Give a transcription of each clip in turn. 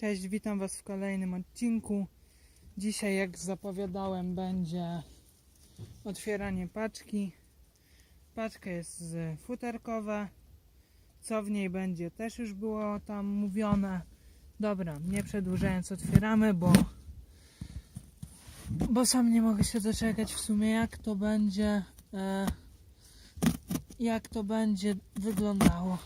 Cześć, witam Was w kolejnym odcinku. Dzisiaj, jak zapowiadałem, będzie otwieranie paczki. Paczka jest futerkowa. Co w niej będzie, też już było tam mówione. Dobra, nie przedłużając, otwieramy, bo bo sam nie mogę się doczekać w sumie, jak to będzie, e, jak to będzie wyglądało.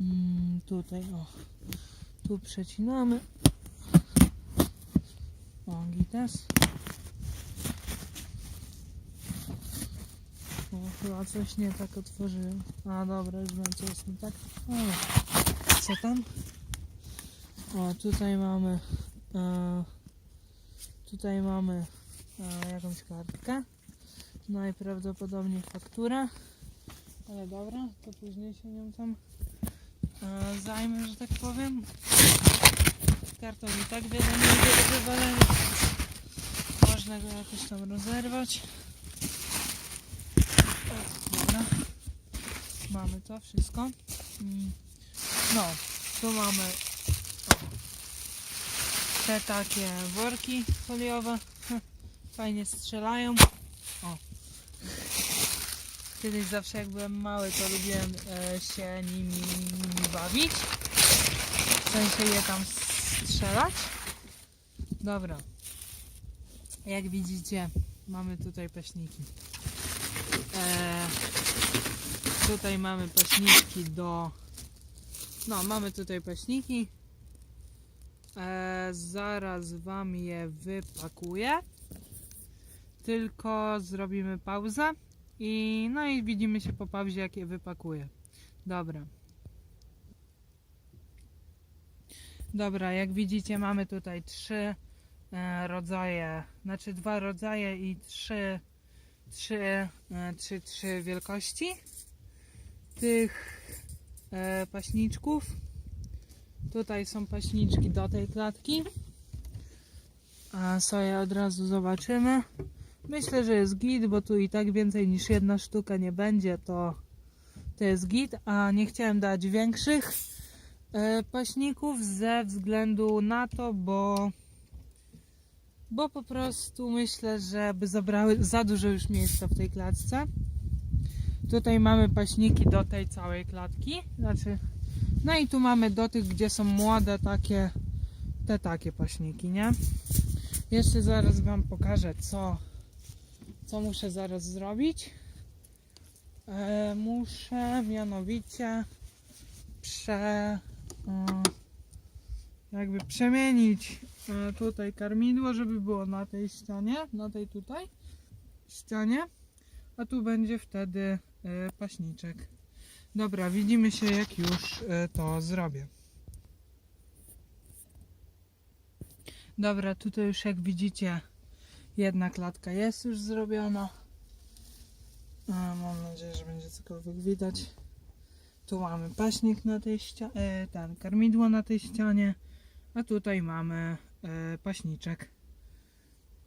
Mm, tutaj o, tu przecinamy. O, gites. O, chyba coś nie tak otworzyłem. A dobra, już wiem co jest nie tak. O, co tam? O, tutaj mamy e, tutaj mamy e, jakąś kartkę. Najprawdopodobniej fakturę. Ale dobra, to później się nią tam zajmę, że tak powiem. Karton i tak wiele nie do wywalenia. Można go jakoś tam rozerwać. Dobra. Mamy to wszystko. Mm. No, tu mamy te takie worki foliowe. Fajnie strzelają. Kiedyś zawsze jak byłem mały, to lubiłem e, się nimi, nimi bawić. W sensie je tam strzelać. Dobra. Jak widzicie, mamy tutaj paśniki. E, tutaj mamy paśniki do... No, mamy tutaj paśniki. E, zaraz wam je wypakuję. Tylko zrobimy pauzę. I no i widzimy się po pauzie, jak je wypakuję. Dobra. Dobra, jak widzicie, mamy tutaj trzy e, rodzaje, znaczy dwa rodzaje i trzy, trzy, e, trzy, trzy wielkości tych e, paśniczków. Tutaj są paśniczki do tej klatki. A sobie od razu zobaczymy. Myślę, że jest git, bo tu i tak więcej niż jedna sztuka nie będzie, to, to jest git, a nie chciałem dać większych e, paśników ze względu na to, bo bo po prostu myślę, że by zabrały za dużo już miejsca w tej klatce. Tutaj mamy paśniki do tej całej klatki, znaczy no i tu mamy do tych, gdzie są młode takie te takie paśniki, nie? Jeszcze zaraz wam pokażę co co muszę zaraz zrobić? E, muszę mianowicie prze, e, jakby przemienić e, tutaj karmidło, żeby było na tej ścianie, na tej tutaj ścianie, a tu będzie wtedy e, paśniczek. Dobra, widzimy się jak już e, to zrobię. Dobra, tutaj już jak widzicie Jedna klatka jest już zrobiona. A, mam nadzieję, że będzie cokolwiek widać. Tu mamy paśnik na tej ścianie, ten karmidło na tej ścianie, a tutaj mamy e, paśniczek.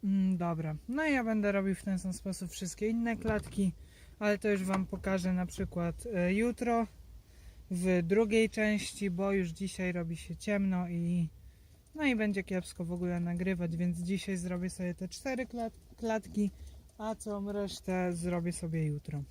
Mm, dobra, no i ja będę robił w ten sam sposób wszystkie inne klatki, ale to już Wam pokażę na przykład e, jutro w drugiej części, bo już dzisiaj robi się ciemno i no i będzie kiepsko w ogóle nagrywać, więc dzisiaj zrobię sobie te cztery klat klatki, a całą resztę zrobię sobie jutro.